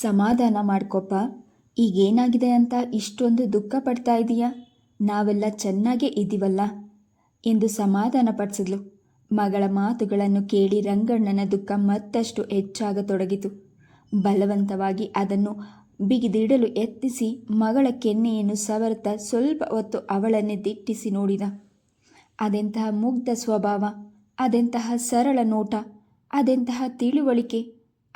ಸಮಾಧಾನ ಮಾಡ್ಕೊಪ್ಪ, ಈಗೇನಾಗಿದೆ ಅಂತ ಇಷ್ಟೊಂದು ದುಃಖ ಪಡ್ತಾ ಇದೀಯಾ? ನಾವೆಲ್ಲ ಚೆನ್ನಾಗೇ ಇದ್ದೀವಲ್ಲ? ಎಂದು ಸಮಾಧಾನ ಪಡಿಸಿದ್ಲು. ಮಗಳ ಮಾತುಗಳನ್ನು ಕೇಳಿ ರಂಗಣ್ಣನ ದುಃಖ ಮತ್ತಷ್ಟು ಹೆಚ್ಚಾಗತೊಡಗಿತು ಬಲವಂತವಾಗಿ ಅದನ್ನು ಬಿಗಿದಿಡಲು ಎತ್ತಿಸಿ ಮಗಳ ಕೆನ್ನೆಯನ್ನು ಸವರತ ಸ್ವಲ್ಪ ಹೊತ್ತು ಅವಳನ್ನೇ ದಿಟ್ಟಿಸಿ ನೋಡಿದ. ಅದೆಂತಹ ಮುಗ್ಧ ಸ್ವಭಾವ, ಅದೆಂತಹ ಸರಳ ನೋಟ, ಅದೆಂತಹ ತಿಳುವಳಿಕೆ,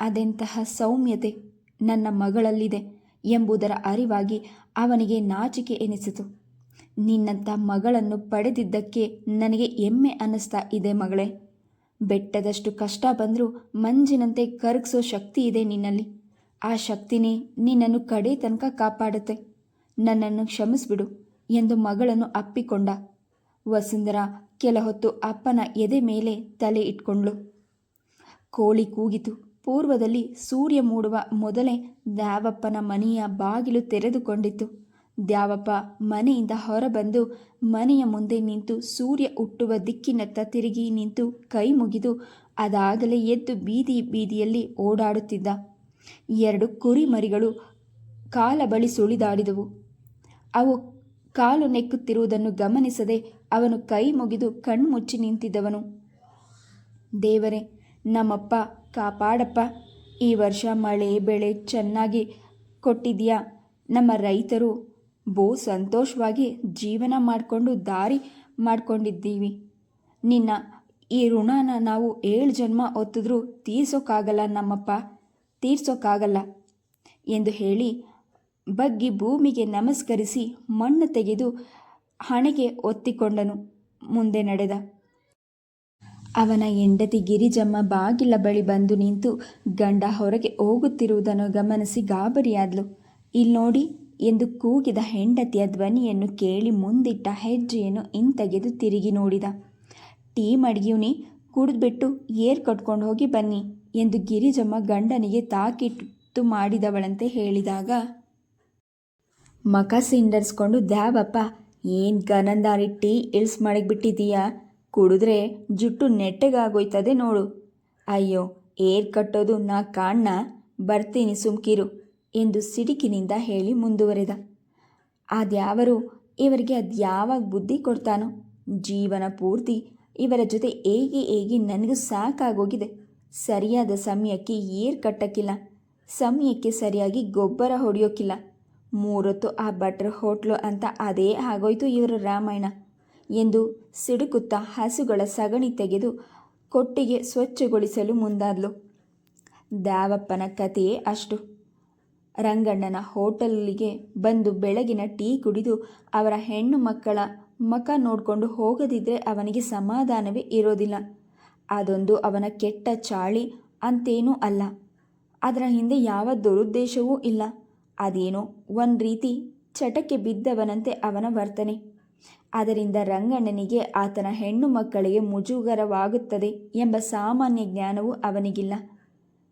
ಅದೆಂತಹ ಸೌಮ್ಯತೆ. ನನ್ನ ಮಗಳಲ್ಲಿದೆ ಎಂಬುದರ ಅರಿವಾಗಿ ಅವನಿಗೆ ನಾಚಿಕೆ ಎನಿಸಿತು. ನಿನ್ನಂಥ ಮಗಳನ್ನು ಪಡೆದಿದ್ದಕ್ಕೆ ನನಗೆ ಹೆಮ್ಮೆ ಅನ್ನಿಸ್ತಾ ಇದೆ ಮಗಳೇ. ಬೆಟ್ಟದಷ್ಟು ಕಷ್ಟ ಬಂದರೂ ಮಂಜಿನಂತೆ ಕರಗಿಸೋ ಶಕ್ತಿ ಇದೆ ನಿನ್ನಲ್ಲಿ. ಆ ಶಕ್ತಿನೇ ನಿನ್ನನ್ನು ಕಡೆ ತನಕ ಕಾಪಾಡುತ್ತೆ. ನನ್ನನ್ನು ಕ್ಷಮಿಸಿಬಿಡು ಎಂದು ಮಗಳನ್ನು ಅಪ್ಪಿಕೊಂಡ. ವಸುಂಧರ ಕೆಲ ಹೊತ್ತು ಅಪ್ಪನ ಎದೆ ಮೇಲೆ ತಲೆ ಇಟ್ಕೊಂಡ್ಳು. ಕೋಳಿ ಕೂಗಿತು. ಪೂರ್ವದಲ್ಲಿ ಸೂರ್ಯ ಮೂಡುವ ಮೊದಲೇ ದ್ಯಾವಪ್ಪನ ಮನೆಯ ಬಾಗಿಲು ತೆರೆದುಕೊಂಡಿತ್ತು ದ್ಯಾವಪ್ಪ ಮನೆಯಿಂದ ಹೊರಬಂದು ಮನೆಯ ಮುಂದೆ ನಿಂತು ಸೂರ್ಯ ಹುಟ್ಟುವ ದಿಕ್ಕಿನತ್ತ ತಿರುಗಿ ನಿಂತು ಕೈ ಮುಗಿದು ಅದಾಗಲೇ ಎದ್ದು ಬೀದಿ ಬೀದಿಯಲ್ಲಿ ಓಡಾಡುತ್ತಿದ್ದ. ಎರಡು ಕುರಿಮರಿಗಳು ಕಾಲ ಬಳಿ ಸುಳಿದಾಡಿದವು. ಅವು ಕಾಲು ನೆಕ್ಕುತ್ತಿರುವುದನ್ನು ಗಮನಿಸದೆ ಅವನು ಕೈ ಮುಗಿದು ಕಣ್ಮುಚ್ಚಿ ನಿಂತಿದ್ದವನು. ದೇವರೇ ನಮ್ಮಪ್ಪ, ಕಾಪಾಡಪ್ಪ. ಈ ವರ್ಷ ಮಳೆ, ಬೆಳೆ ಚೆನ್ನಾಗಿ ಕೊಟ್ಟಿದ್ಯಾ ನಮ್ಮ ರೈತರು ಬೋ ಸಂತೋಷವಾಗಿ ಜೀವನ ಮಾಡಿಕೊಂಡು ದಾರಿ ಮಾಡ್ಕೊಂಡಿದ್ದೀವಿ. ನಿನ್ನ ಈ ಋಣನ ನಾವು ಏಳು ಜನ್ಮ ಒತ್ತಿದ್ರೂ ತೀರ್ಸೋಕ್ಕಾಗಲ್ಲ ನಮ್ಮಪ್ಪ ತೀರ್ಸೋಕ್ಕಾಗಲ್ಲ ಎಂದು ಹೇಳಿ ಬಗ್ಗಿ ಭೂಮಿಗೆ ನಮಸ್ಕರಿಸಿ ಮಣ್ಣು ತೆಗೆದು ಹಣೆಗೆ ಒತ್ತಿಕೊಂಡನು. ಮುಂದೆ ನಡೆದ ಅವನ ಹೆಂಡತಿ ಗಿರಿಜಮ್ಮ ಬಾಗಿಲ ಬಳಿ ಬಂದು ನಿಂತು ಗಂಡ ಹೊರಗೆ ಹೋಗುತ್ತಿರುವುದನ್ನು ಗಮನಿಸಿ ಗಾಬರಿಯಾದ್ಲು. ಇಲ್ಲಿ ನೋಡಿ ಎಂದು ಕೂಗಿದ ಹೆಂಡತಿಯ ಧ್ವನಿಯನ್ನು ಕೇಳಿ ಮುಂದಿಟ್ಟ ಹೆಜ್ಜೆಯನ್ನು ಹಿಂತೆಗೆದು ತಿರುಗಿ ನೋಡಿದ. ಟೀ ಮಡಗಿವ್ನಿ ಕುಡಿದ್ಬಿಟ್ಟು ಏರ್ ಕಟ್ಕೊಂಡು ಹೋಗಿ ಬನ್ನಿ ಎಂದು ಗಿರಿಜಮ್ಮ ಗಂಡನಿಗೆ ತಾಕಿಟ್ಟು ಮಾಡಿದವಳಂತೆ ಹೇಳಿದಾಗ, ಮಕ ಸಿಂಡರ್ಸ್ಕೊಂಡು ದ್ಯಾವಪ್ಪ, ಏನು ಗನಂದಾರಿ ಟೀ ಇಳಿಸ್ ಮಡಗ್ಬಿಟ್ಟಿದೀಯಾ? ಕುಡಿದ್ರೆ ಜುಟ್ಟು ನೆಟ್ಟಗಾಗೋಯ್ತದೆ ನೋಡು. ಅಯ್ಯೋ, ಏರ್ ಕಟ್ಟೋದು ನಾ ಕಾಣ್ಣ ಬರ್ತೀನಿ ಸುಮ್ಕಿರು ಎಂದು ಸಿಡಿಕಿನಿಂದ ಹೇಳಿ ಮುಂದುವರೆದ. ಅದ್ಯಾವರು ಇವರಿಗೆ ಅದ್ಯಾವಾಗ ಬುದ್ಧಿ ಕೊಡ್ತಾನೋ? ಜೀವನ ಪೂರ್ತಿ ಇವರ ಜೊತೆ ಏಗಿ ಏಗಿ ನನಗೂ ಸಾಕಾಗೋಗಿದೆ. ಸರಿಯಾದ ಸಮಯಕ್ಕೆ ಏರ್ ಕಟ್ಟಕ್ಕಿಲ್ಲ. ಸಮಯಕ್ಕೆ ಸರಿಯಾಗಿ ಗೊಬ್ಬರ ಹೊಡೆಯೋಕ್ಕಿಲ್ಲ. ಮೂರೊತ್ತು ಆ ಭಟ್ರ ಹೋಟ್ಲು ಅಂತ ಅದೇ ಆಗೋಯ್ತು ಇವರ ರಾಮಾಯಣ. ಎಂದು ಸಿಡುಕುತ್ತಾ ಹಸುಗಳ ಸಗಣಿ ತೆಗೆದು ಕೊಟ್ಟಿಗೆ ಸ್ವಚ್ಛಗೊಳಿಸಲು ಮುಂದಾದ್ಲು. ದಾವಪ್ಪನ ಕಥೆಯೇ ಅಷ್ಟು. ರಂಗಣ್ಣನ ಹೋಟೆಲ್ಲಿಗೆ ಬಂದು ಬೆಳಗಿನ ಟೀ ಕುಡಿದು ಅವರ ಹೆಣ್ಣು ಮಕ್ಕಳ ಮಕ ನೋಡಿಕೊಂಡು ಹೋಗದಿದ್ದರೆ ಅವನಿಗೆ ಸಮಾಧಾನವೇ ಇರೋದಿಲ್ಲ. ಅದೊಂದು ಅವನ ಕೆಟ್ಟ ಚಾಳಿ ಅಂತೇನೂ ಅಲ್ಲ. ಅದರ ಹಿಂದೆ ಯಾವ ದುರುದ್ದೇಶವೂ ಇಲ್ಲ. ಅದೇನೋ ಒಂದು ರೀತಿ ಚಟಕ್ಕೆ ಬಿದ್ದವನಂತೆ ಅವನ ವರ್ತನೆ. ಅದರಿಂದ ರಂಗಣ್ಣನಿಗೆ ಆತನ ಹೆಣ್ಣು ಮಕ್ಕಳಿಗೆ ಮುಜುಗರವಾಗುತ್ತದೆ ಎಂಬ ಸಾಮಾನ್ಯ ಜ್ಞಾನವು ಅವನಿಗಿಲ್ಲ.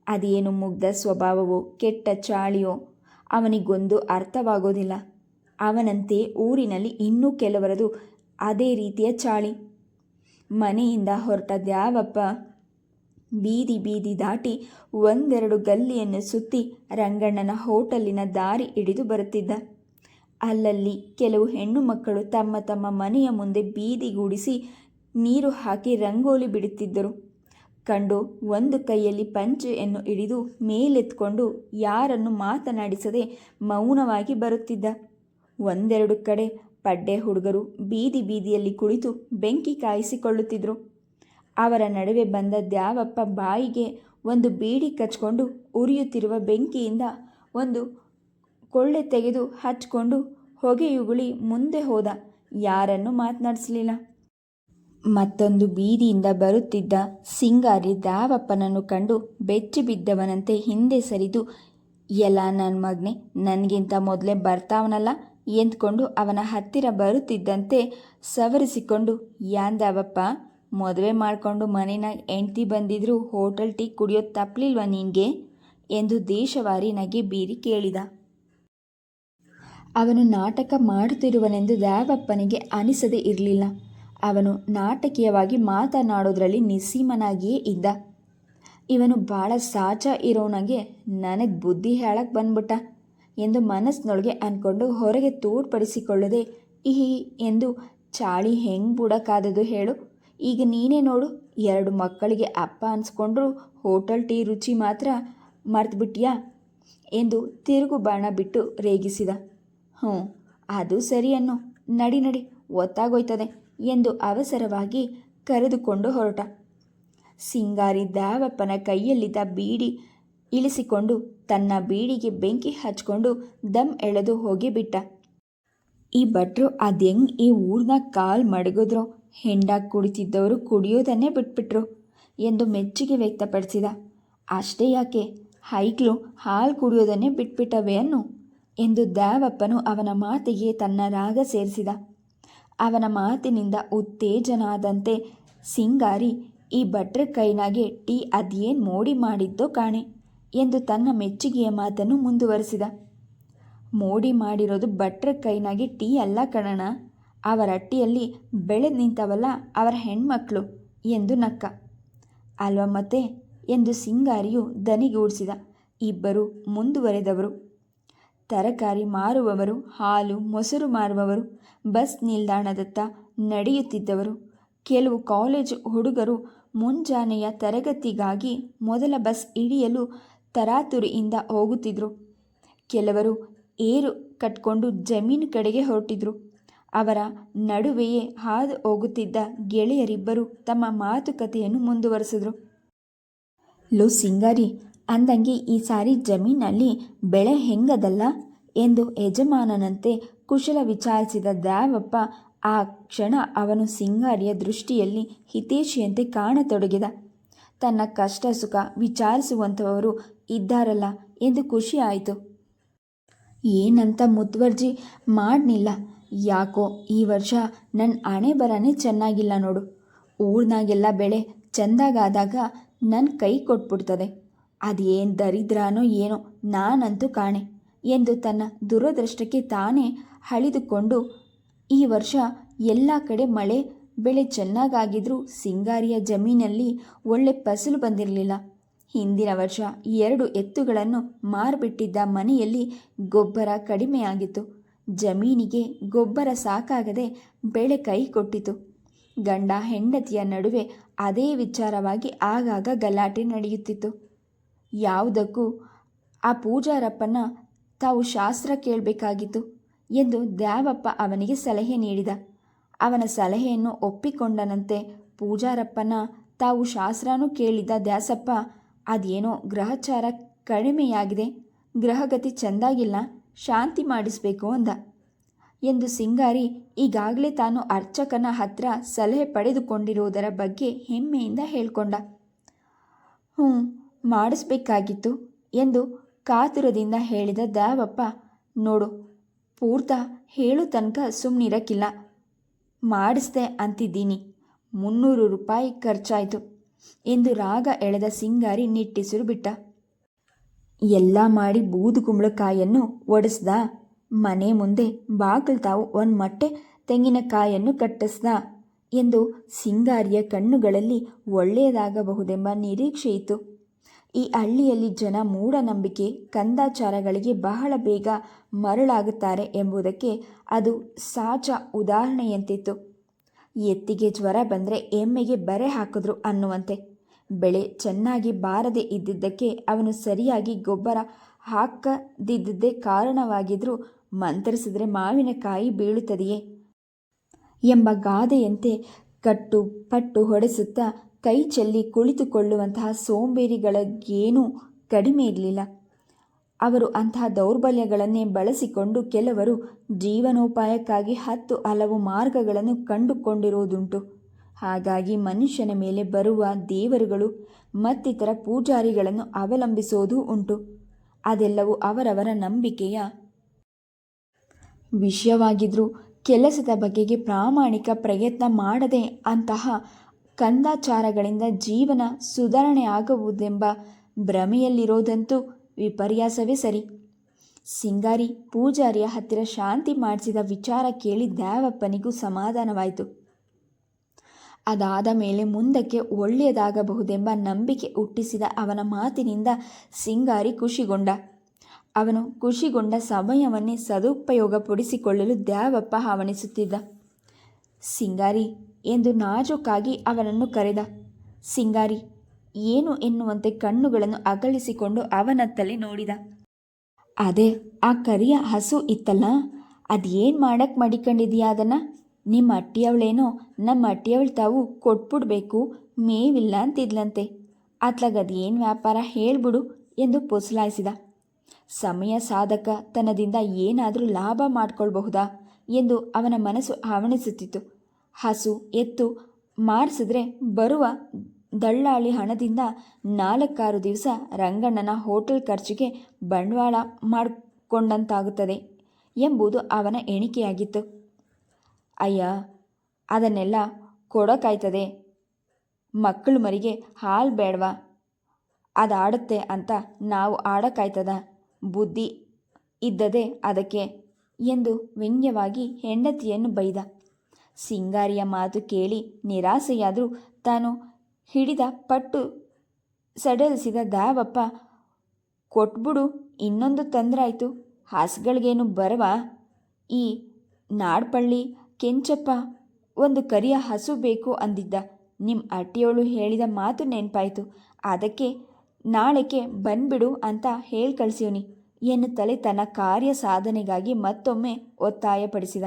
ಅದೇನು ಮುಗ್ಧ ಸ್ವಭಾವವೋ, ಕೆಟ್ಟ ಚಾಳಿಯೋ, ಅವನಿಗೊಂದು ಅರ್ಥವಾಗೋದಿಲ್ಲ. ಅವನಂತೆ ಊರಿನಲ್ಲಿ ಇನ್ನೂ ಕೆಲವರದು ಅದೇ ರೀತಿಯ ಚಾಳಿ. ಮನೆಯಿಂದ ಹೊರಟ ದ್ಯಾವಪ್ಪ ಬೀದಿ ಬೀದಿ ದಾಟಿ ಒಂದೆರಡು ಗಲ್ಲಿಯನ್ನು ಸುತ್ತಿ ರಂಗಣ್ಣನ ಹೋಟೆಲಿನ ದಾರಿ ಹಿಡಿದು ಬರುತ್ತಿದ್ದ. ಅಲ್ಲಲ್ಲಿ ಕೆಲವು ಹೆಣ್ಣು ಮಕ್ಕಳು ತಮ್ಮ ತಮ್ಮ ಮನೆಯ ಮುಂದೆ ಬೀದಿಗೂಡಿಸಿ ನೀರು ಹಾಕಿ ರಂಗೋಲಿ ಬಿಡುತ್ತಿದ್ದರು. ಕಂಡು ಒಂದು ಕೈಯಲ್ಲಿ ಪಂಚೆಯನ್ನು ಹಿಡಿದು ಮೇಲೆತ್ಕೊಂಡು ಯಾರನ್ನು ಮಾತನಾಡಿಸದೆ ಮೌನವಾಗಿ ಬರುತ್ತಿದ್ದ. ಒಂದೆರಡು ಕಡೆ ಪಡ್ಡೆ ಹುಡುಗರು ಬೀದಿ ಬೀದಿಯಲ್ಲಿ ಕುಳಿತು ಬೆಂಕಿ ಕಾಯಿಸಿಕೊಳ್ಳುತ್ತಿದ್ದರು ಅವರ ನಡುವೆ ಬಂದ ದ್ಯಾವಪ್ಪ ಬಾಯಿಗೆ ಒಂದು ಬೀಡಿ ಕಚ್ಕೊಂಡು ಉರಿಯುತ್ತಿರುವ ಬೆಂಕಿಯಿಂದ ಒಂದು ಕೊಳ್ಳೆ ತೆಗೆದು ಹಚ್ಕೊಂಡು ಹೊಗೆಯುಗುಳಿ ಮುಂದೆ ಹೋದ ಯಾರನ್ನು ಮಾತನಾಡಿಸಲಿಲ್ಲ. ಮತ್ತೊಂದು ಬೀದಿಯಿಂದ ಬರುತ್ತಿದ್ದ ಸಿಂಗಾರಿ ದಾವಪ್ಪನನ್ನು ಕಂಡು ಬೆಚ್ಚಿ ಬಿದ್ದವನಂತೆ ಹಿಂದೆ ಸರಿದು, ಎಲ್ಲ ನನ್ನ ಮಗ್ನೆ, ನನಗಿಂತ ಮೊದಲೇ ಬರ್ತಾವನಲ್ಲ? ಎಂದ್ಕೊಂಡು ಅವನ ಹತ್ತಿರ ಬರುತ್ತಿದ್ದಂತೆ ಸವರಿಸಿಕೊಂಡು ಯಾಂದಾವಪ್ಪ ಮದುವೆ ಮಾಡಿಕೊಂಡು ಮನೆನಾಗ ಹೆಂಡ್ತಿ ಬಂದಿದ್ರು ಹೋಟೆಲ್ ಟೀ ಕುಡಿಯೋದು ತಪ್ಪಲಿಲ್ವ ನಿನಗೆ ಎಂದು ದೇಶವಾರಿ ನಗೆ ಬೀರಿ ಕೇಳಿದ. ಅವನು ನಾಟಕ ಮಾಡುತ್ತಿರುವನೆಂದು ದ್ಯಾವಪ್ಪನಿಗೆ ಅನಿಸದೇ ಇರಲಿಲ್ಲ. ಅವನು ನಾಟಕೀಯವಾಗಿ ಮಾತನಾಡೋದ್ರಲ್ಲಿ ನಿಸೀಮನಾಗಿಯೇ ಇದ್ದ. ಇವನು ಭಾಳ ಸಾಚ ಇರೋನಾಗೆ ನನಗೆ ಬುದ್ಧಿ ಹೇಳಕ್ಕೆ ಬಂದ್ಬಿಟ್ಟ ಎಂದು ಮನಸ್ಸಿನೊಳಗೆ ಅಂದ್ಕೊಂಡು ಹೊರಗೆ ತೋಡ್ಪಡಿಸಿಕೊಳ್ಳದೆ ಇಹಿ ಎಂದು ಚಾಳಿ ಹೆಂಗೆ ಬಿಡೋಕ್ಕಾದದು ಹೇಳು. ಈಗ ನೀನೇ ನೋಡು. ಎರಡು ಮಕ್ಕಳಿಗೆ ಅಪ್ಪ ಅನ್ಸ್ಕೊಂಡ್ರು ಹೋಟೆಲ್ ಟೀ ರುಚಿ ಮಾತ್ರ ಮರ್ತ್ಬಿಟ್ಯಾ? ಎಂದು ತಿರುಗು ಬಾಣ ಬಿಟ್ಟು ರೇಗಿಸಿದ. ಹ್ಞೂ, ಅದು ಸರಿ ನಡಿ ನಡಿ ಒತ್ತಾಗೋಯ್ತದೆ ಎಂದು ಅವಸರವಾಗಿ ಕರೆದುಕೊಂಡು ಹೊರಟ. ಸಿಂಗಾರಿ ದಾವಪ್ಪನ ಕೈಯಲ್ಲಿದ್ದ ಬೀಡಿ ಇಳಿಸಿಕೊಂಡು ತನ್ನ ಬೀಡಿಗೆ ಬೆಂಕಿ ಹಚ್ಕೊಂಡು ದಮ್ ಎಳೆದು ಹೋಗಿಬಿಟ್ಟ ಈ ಭಟ್ರು ಅದೆಂಗ್ ಈ ಊರ್ನ ಕಾಲ್ ಮಡಗಿದ್ರು, ಹೆಂಡ ಕುಡಿತಿದ್ದವರು ಕುಡಿಯೋದನ್ನೇ ಬಿಟ್ಬಿಟ್ರು ಎಂದು ಮೆಚ್ಚುಗೆ ವ್ಯಕ್ತಪಡಿಸಿದ. ಅಷ್ಟೇ ಯಾಕೆ, ಹೈಕ್ಲು ಹಾಲು ಕುಡಿಯೋದನ್ನೇ ಬಿಟ್ಬಿಟ್ಟವೆ ಅನ್ನು ಎಂದು ದ್ಯಾವಪ್ಪನು ಅವನ ಮಾತಿಗೆ ತನ್ನ ರಾಗ ಸೇರಿಸಿದ. ಅವನ ಮಾತಿನಿಂದ ಉತ್ತೇಜನಾದಂತೆ ಸಿಂಗಾರಿ, ಈ ಭಟ್ರ ಕೈನಾಗೆ ಟೀ ಅದೇನು ಮೋಡಿ ಮಾಡಿದ್ದೋ ಕಾಣೆ ಎಂದು ತನ್ನ ಮೆಚ್ಚುಗೆಯ ಮಾತನ್ನು ಮುಂದುವರೆಸಿದ. ಮೋಡಿ ಮಾಡಿರೋದು ಭಟ್ರ ಕೈನಾಗೆ ಟೀ ಅಲ್ಲ ಕಣಣ ಅವರ ಅಟ್ಟಿಯಲ್ಲಿ ಬೆಳೆದು ನಿಂತವಲ್ಲ ಅವರ ಹೆಣ್ಮಕ್ಳು ಎಂದು ನಕ್ಕ. ಅಲ್ವ ಮತ್ತೆ ಎಂದು ಸಿಂಗಾರಿಯು ದನಿಗೂಡಿಸಿದ. ಇಬ್ಬರು ಮುಂದುವರೆದವರು. ತರಕಾರಿ ಮಾರುವವರು, ಹಾಲು ಮೊಸರು ಮಾರುವವರು, ಬಸ್ ನಿಲ್ದಾಣದತ್ತ ನಡೆಯುತ್ತಿದ್ದವರು. ಕೆಲವು ಕಾಲೇಜು ಹುಡುಗರು ಮುಂಜಾನೆಯ ತರಗತಿಗಾಗಿ ಮೊದಲ ಬಸ್ ಇಳಿಯಲು ತರಾತುರಿಯಿಂದ ಹೋಗುತ್ತಿದ್ದರು ಕೆಲವರು ಏರು ಕಟ್ಕೊಂಡು ಜಮೀನು ಕಡೆಗೆ ಹೊರಟಿದ್ರು. ಅವರ ನಡುವೆಯೇ ಹಾದು ಹೋಗುತ್ತಿದ್ದ ಗೆಳೆಯರಿಬ್ಬರು ತಮ್ಮ ಮಾತುಕತೆಯನ್ನು ಮುಂದುವರೆಸಿದ್ರು. ಲೋ ಸಿಂಗಾರಿ ಅಂದಂಗೆ ಈ ಸಾರಿ ಜಮೀನಲ್ಲಿ ಬೆಳೆ ಹೆಂಗದಲ್ಲ ಎಂದು ಯಜಮಾನನಂತೆ ಕುಶಲ ವಿಚಾರಿಸಿದ ದ್ಯಾವಪ್ಪ ಆ ಕ್ಷಣ ಅವನು ಸಿಂಗಾರಿಯ ದೃಷ್ಟಿಯಲ್ಲಿ ಹಿತೇಶಿಯಂತೆ ಕಾಣತೊಡಗಿದ. ತನ್ನ ಕಷ್ಟ ಸುಖ ವಿಚಾರಿಸುವಂಥವರು ಇದ್ದಾರಲ್ಲ ಎಂದು ಖುಷಿ ಆಯಿತು ಏನಂತ ಮುತುವರ್ಜಿ ಮಾಡಲಿಲ್ಲ ಯಾಕೋ ಈ ವರ್ಷ ನನ್ನ ಹಣೆ ಬರನೇ ಚೆನ್ನಾಗಿಲ್ಲ ನೋಡು. ಊರ್ನಾಗೆಲ್ಲ ಬೆಳೆ ಚೆಂದಾಗಾದಾಗ ನನ್ನ ಕೈ ಕೊಟ್ಬಿಡ್ತದೆ. ಅದೇನು ದರಿದ್ರನೋ ಏನೋ ನಾನಂತೂ ಕಾಣೆ ಎಂದು ತನ್ನ ದುರದೃಷ್ಟಕ್ಕೆ ತಾನೇ ಹಳಿದುಕೊಂಡು ಈ ವರ್ಷ ಎಲ್ಲ ಕಡೆ ಮಳೆ, ಬೆಳೆ ಚೆನ್ನಾಗಾಗಿದ್ರೂ ಸಿಂಗಾರಿಯ ಜಮೀನಲ್ಲಿ ಒಳ್ಳೆ ಫಸಲು ಬಂದಿರಲಿಲ್ಲ. ಹಿಂದಿನ ವರ್ಷ ಎರಡು ಎತ್ತುಗಳನ್ನು ಮಾರ್ಬಿಟ್ಟಿದ್ದ ಮನೆಯಲ್ಲಿ ಗೊಬ್ಬರ ಕಡಿಮೆಯಾಗಿತ್ತು. ಜಮೀನಿಗೆ ಗೊಬ್ಬರ ಸಾಕಾಗದೆ ಬೆಳೆ ಕೈ ಕೊಟ್ಟಿತು. ಗಂಡ ಹೆಂಡತಿಯ ನಡುವೆ ಅದೇ ವಿಚಾರವಾಗಿ ಆಗಾಗ ಗಲಾಟೆ ನಡೆಯುತ್ತಿತ್ತು. ಯಾವುದಕ್ಕೂ ಆ ಪೂಜಾರಪ್ಪನ ತಾವು ಶಾಸ್ತ್ರ ಕೇಳಬೇಕಾಗಿತ್ತು ಎಂದು ದ್ಯಾವಪ್ಪ ಅವನಿಗೆ ಸಲಹೆ ನೀಡಿದ. ಅವನ ಸಲಹೆಯನ್ನು ಒಪ್ಪಿಕೊಂಡನಂತೆ ಪೂಜಾರಪ್ಪನ ತಾವು ಶಾಸ್ತ್ರನೂ ಕೇಳಿದ ದ್ಯಾಸಪ್ಪ, ಅದೇನೋ ಗ್ರಹಚಾರ ಕಡಿಮೆಯಾಗಿದೆ, ಗ್ರಹಗತಿ ಚೆಂದಾಗಿಲ್ಲ, ಶಾಂತಿ ಮಾಡಿಸಬೇಕು ಅಂದ ಎಂದು ಸಿಂಗಾರಿ ಈಗಾಗಲೇ ತಾನು ಅರ್ಚಕನ ಹತ್ರ ಸಲಹೆ ಪಡೆದುಕೊಂಡಿರುವುದರ ಬಗ್ಗೆ ಹೆಮ್ಮೆಯಿಂದ ಹೇಳ್ಕೊಂಡ. ಹ್ಞೂ ಮಾಡಿಸ್ಬೇಕಾಗಿತ್ತು ಎಂದು ಕಾತುರದಿಂದ ಹೇಳಿದ ದಾವಪ್ಪ, ನೋಡು, ಪೂರ್ತ ಹೇಳು ತನಕ ಸುಮ್ಮನಿರಕ್ಕಿಲ್ಲ ಮಾಡಿಸ್ದೆ ಅಂತಿದ್ದೀನಿ. ಮುನ್ನೂರು ರೂಪಾಯಿ ಖರ್ಚಾಯಿತು ಎಂದು ರಾಗ ಎಳೆದ ಸಿಂಗಾರಿ ನಿಟ್ಟಿಸಿರು ಬಿಟ್ಟ. ಎಲ್ಲ ಮಾಡಿ ಬೂದು ಕುಂಬಳಕಾಯನ್ನು ಒಡಿಸ್ದ. ಮನೆ ಮುಂದೆ ಬಾಗಿಲು ತಾವು ಒಂದು ಮಟ್ಟೆ ತೆಂಗಿನಕಾಯನ್ನು ಕಟ್ಟಿಸ್ದ ಎಂದು ಸಿಂಗಾರಿಯ ಕಣ್ಣುಗಳಲ್ಲಿ ಒಳ್ಳೆಯದಾಗಬಹುದೆಂಬ ನಿರೀಕ್ಷೆ ಇತ್ತು ಈ ಹಳ್ಳಿಯಲ್ಲಿ ಜನ ಮೂಢನಂಬಿಕೆ, ಕಂದಾಚಾರಗಳಿಗೆ ಬಹಳ ಬೇಗ ಮರಳಾಗುತ್ತಾರೆ ಎಂಬುದಕ್ಕೆ ಅದು ಸಾಚ ಉದಾಹರಣೆಯಂತಿತ್ತು. ಎತ್ತಿಗೆ ಜ್ವರ ಬಂದರೆ ಎಮ್ಮೆಗೆ ಬರೆ ಹಾಕಿದ್ರು ಅನ್ನುವಂತೆ. ಬೆಳೆ ಚೆನ್ನಾಗಿ ಬಾರದೆ ಇದ್ದಿದ್ದಕ್ಕೆ ಅವನು ಸರಿಯಾಗಿ ಗೊಬ್ಬರ ಹಾಕದಿದ್ದುದೇ ಕಾರಣವಾಗಿದ್ದರೂ ಮಂತ್ರಿಸಿದ್ರೆ ಮಾವಿನಕಾಯಿ ಬೀಳುತ್ತದೆಯೇ? ಎಂಬ ಗಾದೆಯಂತೆ ಕಟ್ಟು ಪಟ್ಟು ಹೊಡೆಸುತ್ತಾ ಕೈ ಚೆಲ್ಲಿ ಕುಳಿತುಕೊಳ್ಳುವಂತಹ ಸೋಂಬೇರಿಗಳಿಗೇನೂ ಕಡಿಮೆ ಇರಲಿಲ್ಲ. ಅವರು ಅಂತಹ ದೌರ್ಬಲ್ಯಗಳನ್ನೇ ಬಳಸಿಕೊಂಡು ಕೆಲವರು ಜೀವನೋಪಾಯಕ್ಕಾಗಿ ಹತ್ತು ಹಲವು ಮಾರ್ಗಗಳನ್ನು ಕಂಡುಕೊಂಡಿರುವುದುಂಟು. ಹಾಗಾಗಿ ಮನುಷ್ಯನ ಮೇಲೆ ಬರುವ ದೇವರುಗಳು ಮತ್ತಿತರ ಪೂಜಾರಿಗಳನ್ನು ಅವಲಂಬಿಸೋದೂ ಉಂಟು. ಅದೆಲ್ಲವೂ ಅವರವರ ನಂಬಿಕೆಯ ವಿಷಯವಾಗಿದ್ದರೂ ಕೆಲಸದ ಬಗೆಗೆ ಪ್ರಾಮಾಣಿಕ ಪ್ರಯತ್ನ ಮಾಡದೆ ಅಂತಹ ಕಂದಾಚಾರಗಳಿಂದ ಜೀವನ ಸುಧಾರಣೆ ಆಗುವುದೆಂಬ ಭ್ರಮೆಯಲ್ಲಿರೋದಂತೂ ವಿಪರ್ಯಾಸವೇ ಸರಿ. ಸಿಂಗಾರಿ ಪೂಜಾರಿಯ ಹತ್ತಿರ ಶಾಂತಿ ಮಾಡಿಸಿದ ವಿಚಾರ ಕೇಳಿ ದ್ಯಾವಪ್ಪನಿಗೂ ಸಮಾಧಾನವಾಯಿತು. ಅದಾದ ಮೇಲೆ ಮುಂದಕ್ಕೆ ಒಳ್ಳೆಯದಾಗಬಹುದೆಂಬ ನಂಬಿಕೆ ಹುಟ್ಟಿಸಿದ ಅವನ ಮಾತಿನಿಂದ ಸಿಂಗಾರಿ ಖುಷಿಗೊಂಡ. ಅವನು ಖುಷಿಗೊಂಡ ಸಮಯವನ್ನೇ ಸದುಪಯೋಗಪಡಿಸಿಕೊಳ್ಳಲು ದ್ಯಾವಪ್ಪ ಹವಣಿಸುತ್ತಿದ್ದ. ಸಿಂಗಾರಿ ಎಂದು ನಾಜೂಕಾಗಿ ಅವನನ್ನು ಕರೆದ. ಸಿಂಗಾರಿ, ಏನು ಎನ್ನುವಂತೆ ಕಣ್ಣುಗಳನ್ನು ಅಗಲಿಸಿಕೊಂಡು ಅವನತ್ತಲೇ ನೋಡಿದ. ಅದೇ, ಆ ಕರಿಯ ಹಸು ಇತ್ತಲ್ಲ, ಅದೇನು ಮಾಡಕ್ಕೆ ಮಡಿಕೊಂಡಿದೀಯಾ ಅದನ್ನು? ನಿಮ್ಮ ಅಟ್ಟಿಯವಳೇನೋ, ನಮ್ಮ ಅಟ್ಟಿಯವಳು ತಾವು ಕೊಟ್ಬಿಡ್ಬೇಕು, ಮೇವಿಲ್ಲ ಅಂತಿದ್ಲಂತೆ. ಅತ್ಲಾಗ ಅದೇನು ವ್ಯಾಪಾರ ಹೇಳ್ಬಿಡು ಎಂದು ಪೊಸಲಾಯಿಸಿದ. ಸಮಯ ಸಾಧಕ ತನದಿಂದ ಏನಾದರೂ ಲಾಭ ಮಾಡ್ಕೊಳ್ಬಹುದಾ ಎಂದು ಅವನ ಮನಸ್ಸು ಹವಣಿಸುತ್ತಿತ್ತು ಹಸು ಎತ್ತು ಮಾರಿಸಿದ್ರೆ ಬರುವ ದಳ್ಳಾಳಿ ಹಣದಿಂದ ನಾಲ್ಕಾರು ದಿವಸ ರಂಗಣ್ಣನ ಹೋಟೆಲ್ ಖರ್ಚಿಗೆ ಬಂಡವಾಳ ಮಾಡಿಕೊಂಡಂತಾಗುತ್ತದೆ ಎಂಬುದು ಅವನ ಎಣಿಕೆಯಾಗಿತ್ತು. ಅಯ್ಯ, ಅದನ್ನೆಲ್ಲ ಕೊಡೋಕಾಯ್ತದೆ? ಮಕ್ಕಳು ಮರಿಗೆ ಹಾಲು ಬೇಡವಾ? ಅದಾಡುತ್ತೆ ಅಂತ ನಾವು ಆಡೋಕ್ಕಾಯ್ತದ ಬುದ್ಧಿ ಇದ್ದದೆ ಅದಕ್ಕೆ ಎಂದು ವ್ಯಂಗ್ಯವಾಗಿ ಹೆಂಡತಿಯನ್ನು ಬೈದ. ಸಿಂಗಾರಿಯ ಮಾತು ಕೇಳಿ ನಿರಾಸೆಯಾದರೂ ತಾನು ಹಿಡಿದ ಪಟ್ಟು ಸಡಲಿಸಿದ ದಾವಪ್ಪ, ಕೊಟ್ಬಿಡು, ಇನ್ನೊಂದು ತಂದ್ರಾಯ್ತು ಹಾಸ್ಗಳಿಗೇನು ಬರವ? ಈ ನಾಡ್ಪಳ್ಳಿ ಕೆಂಚಪ್ಪ ಒಂದು ಕರಿಯ ಹಸು ಬೇಕು ಅಂದಿದ್ದ. ನಿಮ್ಮ ಅಟ್ಟಿಯೋಳು ಹೇಳಿದ ಮಾತು ನೆನಪಾಯಿತು. ಅದಕ್ಕೆ ನಾಳೆಗೆ ಬಂದ್ಬಿಡು ಅಂತ ಹೇಳಿ ಕಳಿಸಿವ್ನಿ ಎನ್ನುತ್ತಲೇ ತನ್ನ ಕಾರ್ಯ ಸಾಧನೆಗಾಗಿ ಮತ್ತೊಮ್ಮೆ ಒತ್ತಾಯಪಡಿಸಿದ.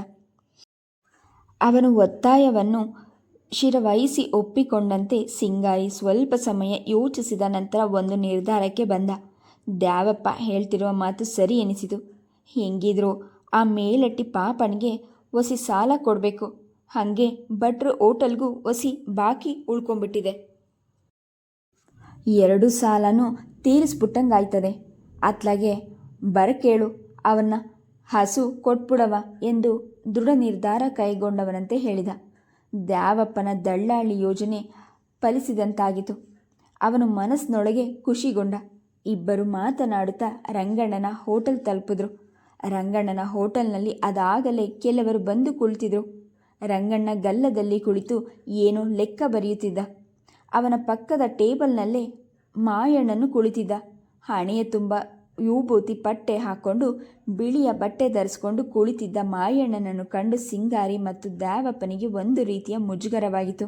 ಅವನು ಒತ್ತಾಯವನ್ನು ಶಿರವಹಿಸಿ ಒಪ್ಪಿಕೊಂಡಂತೆ ಸಿಂಗಾರಿ ಸ್ವಲ್ಪ ಸಮಯ ಯೋಚಿಸಿದ ನಂತರ ಒಂದು ನಿರ್ಧಾರಕ್ಕೆ ಬಂದ. ದ್ಯಾವಪ್ಪ, ಹೇಳ್ತಿರುವ ಮಾತು ಸರಿ ಎನಿಸಿತು. ಹೆಂಗಿದ್ರು ಆ ಮೇಲಟ್ಟಿ ಪಾಪನಿಗೆ ಒಸಿ ಸಾಲ ಕೊಡಬೇಕು. ಹಾಗೆ ಭಟ್ರು ಹೋಟೆಲ್ಗೂ ಒಸಿ ಬಾಕಿ ಉಳ್ಕೊಂಡ್ಬಿಟ್ಟಿದೆ. ಎರಡು ಸಾಲನೂ ತೀರಿಸ್ಬಿಟ್ಟಂಗಾಯ್ತದೆ. ಅತ್ಲಾಗೆ, ಬರಕೇಳು, ಅವನ್ನ ಹಸು ಕೊಟ್ಬಿಡವ ಎಂದು ದೃಢ ನಿರ್ಧಾರ ಕೈಗೊಂಡವನಂತೆ ಹೇಳಿದ. ದ್ಯಾವಪ್ಪನ ದಳ್ಳಾಳಿ ಯೋಜನೆ ಫಲಿಸಿದಂತಾಗಿತು ಅವನು ಮನಸ್ಸಿನೊಳಗೆ ಖುಷಿಗೊಂಡ. ಇಬ್ಬರು ಮಾತನಾಡುತ್ತಾ ರಂಗಣ್ಣನ ಹೋಟೆಲ್ ತಲುಪಿದ್ರು. ರಂಗಣ್ಣನ ಹೋಟೆಲ್ನಲ್ಲಿ ಅದಾಗಲೇ ಕೆಲವರು ಬಂದು ಕುಳಿತಿದ್ರು. ರಂಗಣ್ಣ ಗಲ್ಲದಲ್ಲಿ ಕುಳಿತು ಏನೋ ಲೆಕ್ಕ ಬರೆಯುತ್ತಿದ್ದ. ಅವನ ಪಕ್ಕದ ಟೇಬಲ್ನಲ್ಲೇ ಮಾಯಣ್ಣನು ಕುಳಿತಿದ್ದ. ಹಣೆಯ ತುಂಬ ವಿಭೂತಿ ಪಟ್ಟೆ ಹಾಕ್ಕೊಂಡು ಬಿಳಿಯ ಬಟ್ಟೆ ಧರಿಸ್ಕೊಂಡು ಕುಳಿತಿದ್ದ ಮಾಯಣ್ಣನನ್ನು ಕಂಡು ಸಿಂಗಾರಿ ಮತ್ತು ದ್ಯಾವಪ್ಪನಿಗೆ ಒಂದು ರೀತಿಯ ಮುಜುಗರವಾಯಿತು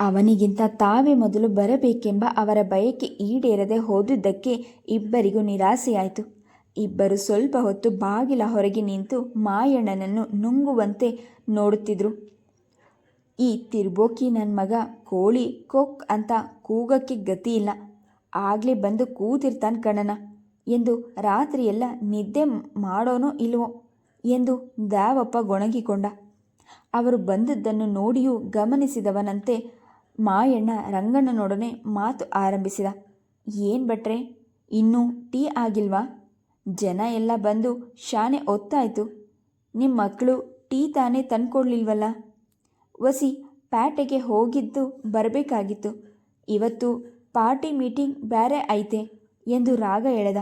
ಅವನಿಗಿಂತ ತಾವೇ ಮೊದಲು ಬರಬೇಕೆಂಬ ಅವರ ಬಯಕೆ ಈಡೇರದೆ ಹೋದುದಕ್ಕೆ ಇಬ್ಬರಿಗೂ ನಿರಾಸೆಯಾಯಿತು. ಇಬ್ಬರು ಸ್ವಲ್ಪ ಹೊತ್ತು ಬಾಗಿಲ ಹೊರಗೆ ನಿಂತು ಮಾಯಣ್ಣನನ್ನು ನುಂಗುವಂತೆ ನೋಡುತ್ತಿದ್ರು. ಈ ತಿರ್ಬೋಕಿ ನನ್ನ ಮಗ ಕೋಳಿ, ಕೊಕ್ ಅಂತ ಕೂಗಕ್ಕೆ ಗತಿ ಇಲ್ಲ ಆಗಲೇ ಬಂದು ಕೂತಿರ್ತಾನೆ ಕಣನ ಎಂದು ರಾತ್ರಿಯೆಲ್ಲ ನಿದ್ದೆ ಮಾಡೋನೋ ಇಲ್ವೋ ಎಂದು ದಾವಪ್ಪ ಗೊಣಗಿಕೊಂಡ. ಅವರು ಬಂದದ್ದನ್ನು ನೋಡಿಯೂ ಗಮನಿಸಿದವನಂತೆ ಮಾಯಣ್ಣ ರಂಗಣ್ಣನೊಡನೆ ಮಾತು ಆರಂಭಿಸಿದ. ಏನು ಬಟ್ರೆ ಇನ್ನೂ ಟೀ ಆಗಿಲ್ವಾ? ಜನ ಎಲ್ಲ ಬಂದು ಶಾನೆ ಒತ್ತಾಯಿತು ನಿಮ್ಮ ಮಕ್ಕಳು ಟೀ ತಾನೇ ತಂದ್ಕೊಡ್ಲಿಲ್ವಲ್ಲ? ವಸಿ ಪ್ಯಾಟೆಗೆ ಹೋಗಿದ್ದು ಬರಬೇಕಾಗಿತ್ತು. ಇವತ್ತು ಪಾರ್ಟಿ ಮೀಟಿಂಗ್ ಬ್ಯಾರೆ ಐತೆ ಎಂದು ರಾಗ ಎಳೆದ.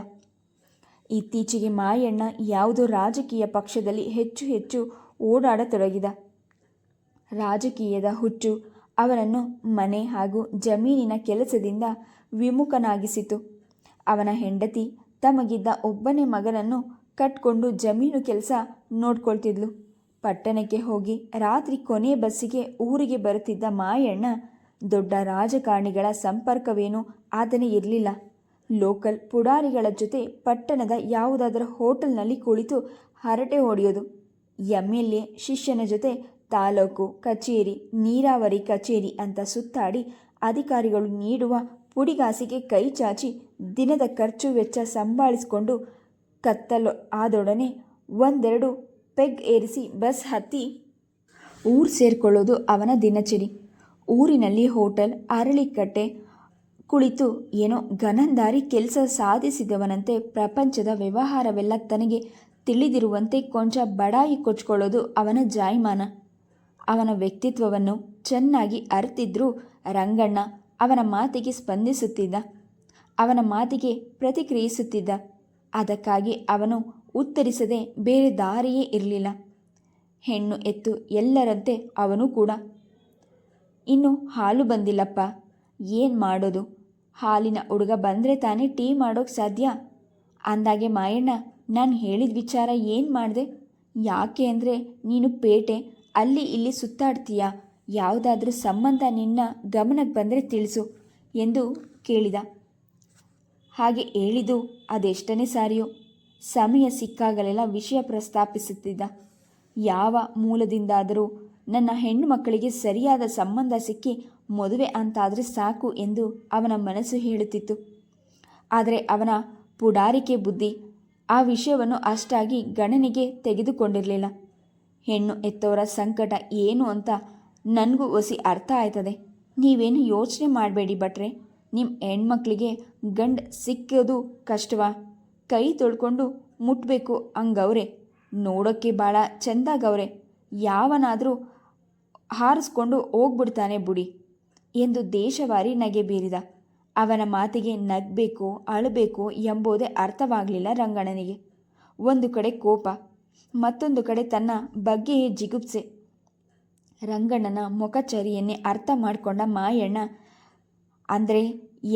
ಇತ್ತೀಚೆಗೆ ಮಾಯಣ್ಣ ಯಾವುದೋ ರಾಜಕೀಯ ಪಕ್ಷದಲ್ಲಿ ಹೆಚ್ಚು ಹೆಚ್ಚು ಓಡಾಡತೊಡಗಿದ. ರಾಜಕೀಯದ ಹುಚ್ಚು ಅವನನ್ನು ಮನೆ ಹಾಗೂ ಜಮೀನಿನ ಕೆಲಸದಿಂದ ವಿಮುಖನಾಗಿಸಿತು. ಅವನ ಹೆಂಡತಿ ತಮಗಿದ್ದ ಒಬ್ಬನೇ ಮಗನನ್ನು ಕಟ್ಕೊಂಡು ಜಮೀನು ಕೆಲಸ ನೋಡ್ಕೊಳ್ತಿದ್ಲು. ಪಟ್ಟಣಕ್ಕೆ ಹೋಗಿ ರಾತ್ರಿ ಕೊನೆ ಬಸ್ಸಿಗೆ ಊರಿಗೆ ಬರುತ್ತಿದ್ದ ಮಾಯಣ್ಣ ದೊಡ್ಡ ರಾಜಕಾರಣಿಗಳ ಸಂಪರ್ಕವೇನೂ ಆತನೇ ಇರಲಿಲ್ಲ. ಲೋಕಲ್ ಪುಡಾರಿಗಳ ಜೊತೆ ಪಟ್ಟಣದ ಯಾವುದಾದರೂ ಹೋಟೆಲ್ನಲ್ಲಿ ಕುಳಿತು ಹರಟೆ ಹೊಡೆಯೋದು. ಎಂ ಎಲ್ ಎ ಶಿಷ್ಯನ ಜೊತೆ ತಾಲೂಕು ಕಚೇರಿ, ನೀರಾವರಿ ಕಚೇರಿ ಅಂತ ಸುತ್ತಾಡಿ ಅಧಿಕಾರಿಗಳು ನೀಡುವ ಪುಡಿಗಾಸಿಗೆ ಕೈ ಚಾಚಿ ದಿನದ ಖರ್ಚು ವೆಚ್ಚ ಸಂಭಾಳಿಸಿಕೊಂಡು ಕತ್ತಲು ಆದೊಡನೆ ಒಂದೆರಡು ಪೆಗ್ ಏರಿಸಿ ಬಸ್ ಹತ್ತಿ ಊರು ಸೇರಿಕೊಳ್ಳೋದು ಅವನ ದಿನಚರಿ. ಊರಿನಲ್ಲಿ ಹೋಟೆಲ್, ಅರಳಿಕಟ್ಟೆ ಕುಳಿತು ಏನೋ ಘನಂದಾರಿ ಕೆಲಸ ಸಾಧಿಸಿದವನಂತೆ ಪ್ರಪಂಚದ ವ್ಯವಹಾರವೆಲ್ಲ ತನಗೆ ತಿಳಿದಿರುವಂತೆ ಕೊಂಚ ಬಡಾಯಿ ಕೊಚ್ಕೊಳ್ಳೋದು ಅವನ ಜಾಯಮಾನ. ಅವನ ವ್ಯಕ್ತಿತ್ವವನ್ನು ಚೆನ್ನಾಗಿ ಅರ್ತಿದ್ರೂ ರಂಗಣ್ಣ ಅವನ ಮಾತಿಗೆ ಸ್ಪಂದಿಸುತ್ತಿದ್ದ, ಅವನ ಮಾತಿಗೆ ಪ್ರತಿಕ್ರಿಯಿಸುತ್ತಿದ್ದ. ಅದಕ್ಕಾಗಿ ಅವನು ಉತ್ತರಿಸದೆ ಬೇರೆ ದಾರಿಯೇ ಇರಲಿಲ್ಲ. ಹೆಣ್ಣು ಎತ್ತು ಎಲ್ಲರಂತೆ ಅವನು ಕೂಡ ಇನ್ನು ಹಾಲು ಬಂದಿಲ್ಲಪ್ಪ. ಏನು ಮಾಡೋದು? ಹಾಲಿನ ಹುಡುಗ ಬಂದರೆ ತಾನೇ ಟೀ ಮಾಡೋಕೆ ಸಾಧ್ಯ? ಅಂದಾಗೆ ಮಾಯಣ್ಣ, ನಾನು ಹೇಳಿದ ವಿಚಾರ ಏನು ಮಾಡಿದೆ? ಯಾಕೆ ಅಂದರೆ ನೀನು ಪೇಟೆ, ಅಲ್ಲಿ ಇಲ್ಲಿ ಸುತ್ತಾಡ್ತೀಯ? ಯಾವುದಾದ್ರೂ ಸಂಬಂಧ ನಿನ್ನ ಗಮನಕ್ಕೆ ಬಂದರೆ ತಿಳಿಸು ಎಂದು ಕೇಳಿದ. ಹಾಗೆ ಹೇಳಿದು ಅದೆಷ್ಟನೇ ಸಾರಿಯೋ. ಸಮಯ ಸಿಕ್ಕಾಗಲೆಲ್ಲ ವಿಷಯ ಪ್ರಸ್ತಾಪಿಸುತ್ತಿದ್ದ. ಯಾವ ಮೂಲದಿಂದಾದರೂ ನನ್ನ ಹೆಣ್ಣು ಮಕ್ಕಳಿಗೆ ಸರಿಯಾದ ಸಂಬಂಧ ಸಿಕ್ಕಿ ಮದುವೆ ಅಂತಾದರೆ ಸಾಕು ಎಂದು ಅವನ ಮನಸ್ಸು ಹೇಳುತ್ತಿತ್ತು. ಆದರೆ ಅವನ ಪುಡಾರಿಕೆ ಬುದ್ಧಿ ಆ ವಿಷಯವನ್ನು ಅಷ್ಟಾಗಿ ಗಣನೆಗೆ ತೆಗೆದುಕೊಂಡಿರಲಿಲ್ಲ. ಹೆಣ್ಣು ಎತ್ತವರ ಸಂಕಟ ಏನು ಅಂತ ನನಗೂ ಒಸಿ ಅರ್ಥ ಆಯ್ತದೆ. ನೀವೇನು ಯೋಚನೆ ಮಾಡಬೇಡಿ ಭಟ್ರೆ. ನಿಮ್ಮ ಹೆಣ್ಮಕ್ಳಿಗೆ ಗಂಡ ಸಿಕ್ಕೋದು ಕಷ್ಟವಾ? ಕೈ ತೊಳ್ಕೊಂಡು ಮುಟ್ಟಬೇಕು ಹಂಗವ್ರೆ. ನೋಡೋಕ್ಕೆ ಭಾಳ ಚೆಂದಾಗವ್ರೆ ಯಾವನಾದರೂ ಹಾರಿಸ್ಕೊಂಡು ಹೋಗ್ಬಿಡ್ತಾನೆ ಬುಡಿ ಎಂದು ದೇಶವಾರಿ ನಗೆ ಬೀರಿದ. ಅವನ ಮಾತಿಗೆ ನಗಬೇಕು, ಅಳಬೇಕು ಎಂಬುದೇ ಅರ್ಥವಾಗಲಿಲ್ಲ ರಂಗಣ್ಣನಿಗೆ ಒಂದು ಕಡೆ ಕೋಪ, ಮತ್ತೊಂದು ಕಡೆ ತನ್ನ ಬಗ್ಗೆಯೇ ಜಿಗುಪ್ಸೆ. ರಂಗಣ್ಣನ ಮುಖಚರಿಯನ್ನೇ ಅರ್ಥ ಮಾಡಿಕೊಂಡ ಮಾಯಣ್ಣ, ಅಂದರೆ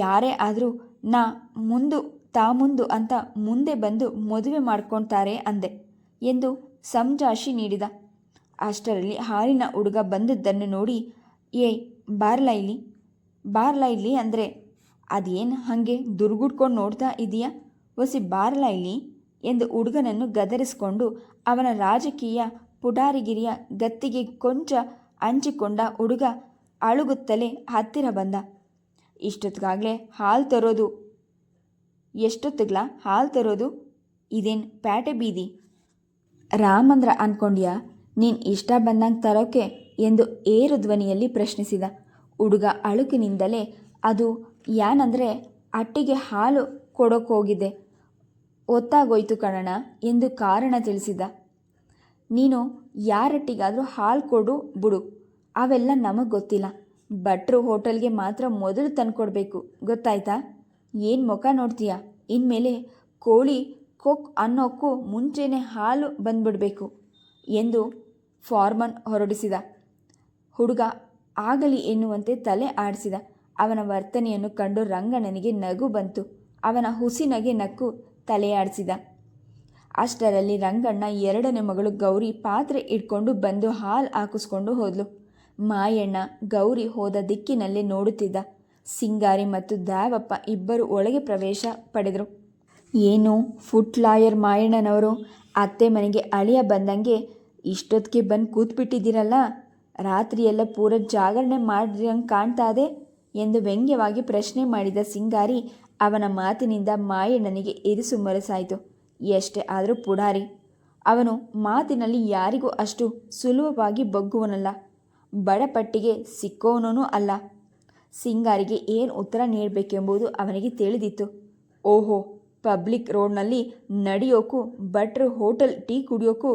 ಯಾರೇ ಆದರೂ ನಾ ಮುಂದು, ತಾ ಮುಂದು ಅಂತ ಮುಂದೆ ಬಂದು ಮದುವೆ ಮಾಡ್ಕೊಳ್ತಾರೆ ಅಂದೆ ಎಂದು ಸಂಜಾಶಿ ನೀಡಿದ. ಅಷ್ಟರಲ್ಲಿ ಹಾಲಿನ ಹುಡುಗ ಬಂದದ್ದನ್ನು ನೋಡಿ, ಏಯ್, ಬಾರ್ಲ ಇಲ್ಲಿ? ಅಂದರೆ, ಅದೇನು ಹಾಗೆ ದುರ್ಗುಡ್ಕೊಂಡು ನೋಡ್ತಾ ಇದೆಯಾ? ಒಸಿ ಬಾರ್ಲ ಇಲ್ಲಿ? ಎಂದು ಹುಡುಗನನ್ನು ಗದರಿಸಿಕೊಂಡು ಅವನ ರಾಜಕೀಯ ಪುಟಾರಿಗಿರಿಯ ಗತ್ತಿಗೆ ಕೊಂಚ ಹಂಚಿಕೊಂಡ ಹುಡುಗ ಅಳುಗುತ್ತಲೇ ಹತ್ತಿರ ಬಂದ. ಇಷ್ಟೊತ್ತಿಗಾಗಲೇ ಹಾಲು ತರೋದು? ಎಷ್ಟೊತ್ತಿಗ್ಲ ಹಾಲು ತರೋದು? ಇದೇನು ಪ್ಯಾಟೆ ಬೀದಿ? ರಾಮಂದ್ರ ಅನ್ಕೊಂಡ್ಯಾ? ನೀನು ಇಷ್ಟ ಬಂದಂಗೆ ತರೋಕೆ ಎಂದು ಏರು ಧ್ವನಿಯಲ್ಲಿ ಪ್ರಶ್ನಿಸಿದ. ಹುಡುಗ ಅಳುಕಿನಿಂದಲೇ ಅದು ಯಾನಂದರೆ ಅಟ್ಟಿಗೆ ಹಾಲು ಕೊಡೋಕೆ ಹೋಗಿದ್ದೆ ಒತ್ತಾಗೋಯ್ತು ಕಣಣ ಎಂದು ಕಾರಣ ತಿಳಿಸಿದ. ನೀನು ಯಾರಟ್ಟಿಗಾದರೂ ಹಾಲು ಕೊಡು ಬಿಡು. ಅವೆಲ್ಲ ನಮಗೆ ಗೊತ್ತಿಲ್ಲ. ಭಟ್ರು ಹೋಟೆಲ್ಗೆ ಮಾತ್ರ ಮೊದಲು ತಂದುಕೊಡ್ಬೇಕು. ಗೊತ್ತಾಯ್ತಾ? ಏನು ಮುಖ ನೋಡ್ತೀಯ? ಇನ್ಮೇಲೆ ಕೋಳಿ ಕೊಕ್ ಅನ್ನೋಕ್ಕೂ ಮುಂಚೆನೇ ಹಾಲು ಬಂದ್ಬಿಡಬೇಕು ಎಂದು ಫಾರ್ಮನ್ ಹೊರಡಿಸಿದ. ಹುಡುಗ ಆಗಲಿ ಎನ್ನುವಂತೆ ತಲೆ ಆಡಿಸಿದ. ಅವನ ವರ್ತನೆಯನ್ನು ಕಂಡು ರಂಗಣ್ಣನಿಗೆ ನಗು ಬಂತು. ಅವನ ಹುಸಿನಗೆ ನಕ್ಕು ತಲೆಯಾಡಿಸಿದ ಅಷ್ಟರಲ್ಲಿ ರಂಗಣ್ಣ ಎರಡನೇ ಮಗಳು ಗೌರಿ ಪಾತ್ರೆ ಇಟ್ಕೊಂಡು ಬಂದು ಹಾಲು ಹಾಕಿಸ್ಕೊಂಡು ಹೋದ್ಲು. ಮಾಯಣ್ಣ ಗೌರಿ ಹೋದ ದಿಕ್ಕಿನಲ್ಲಿ ನೋಡುತ್ತಿದ್ದ. ಸಿಂಗಾರಿ ಮತ್ತು ದಾವಪ್ಪ ಇಬ್ಬರು ಒಳಗೆ ಪ್ರವೇಶ ಪಡೆದರು. ಏನು, ಫುಟ್ ಲಾಯರ್ ಮಾಯಣ್ಣನವರು ಅತ್ತೆ ಮನೆಗೆ ಅಳಿಯ ಬಂದಂಗೆ ಇಷ್ಟೊತ್ತಿಗೆ ಬಂದು ಕೂತ್ಬಿಟ್ಟಿದ್ದೀರಲ್ಲ? ರಾತ್ರಿಯೆಲ್ಲ ಪೂರ ಜಾಗರಣೆ ಮಾಡಿರಂಗೆ ಕಾಣ್ತಾ ಇದೆ? ಎಂದು ವ್ಯಂಗ್ಯವಾಗಿ ಪ್ರಶ್ನೆ ಮಾಡಿದ ಸಿಂಗಾರಿ ಅವನ ಮಾತಿನಿಂದ ಮಾಯಣ್ಣನಿಗೆ ಇರಿಸು ಮರಸಾಯಿತು. ಎಷ್ಟೇ ಆದರೂ ಪುಡಾರಿ ಅವನು ಮಾತಿನಲ್ಲಿ ಯಾರಿಗೂ ಅಷ್ಟು ಸುಲಭವಾಗಿ ಬಗ್ಗುವನಲ್ಲ. ಬಡಪಟ್ಟಿಗೆ ಸಿಕ್ಕೋನೂ ಅಲ್ಲ. ಸಿಂಗಾರಿಗೆ ಏನು ಉತ್ತರ ನೀಡಬೇಕೆಂಬುದು ಅವನಿಗೆ ತಿಳಿದಿತ್ತು. ಓಹೋ ಪಬ್ಲಿಕ್ ರೋಡ್ನಲ್ಲಿ ನಡೆಯೋಕ್ಕೂ ಭಟ್ರು ಹೋಟೆಲ್ ಟೀ ಕುಡಿಯೋಕ್ಕೂ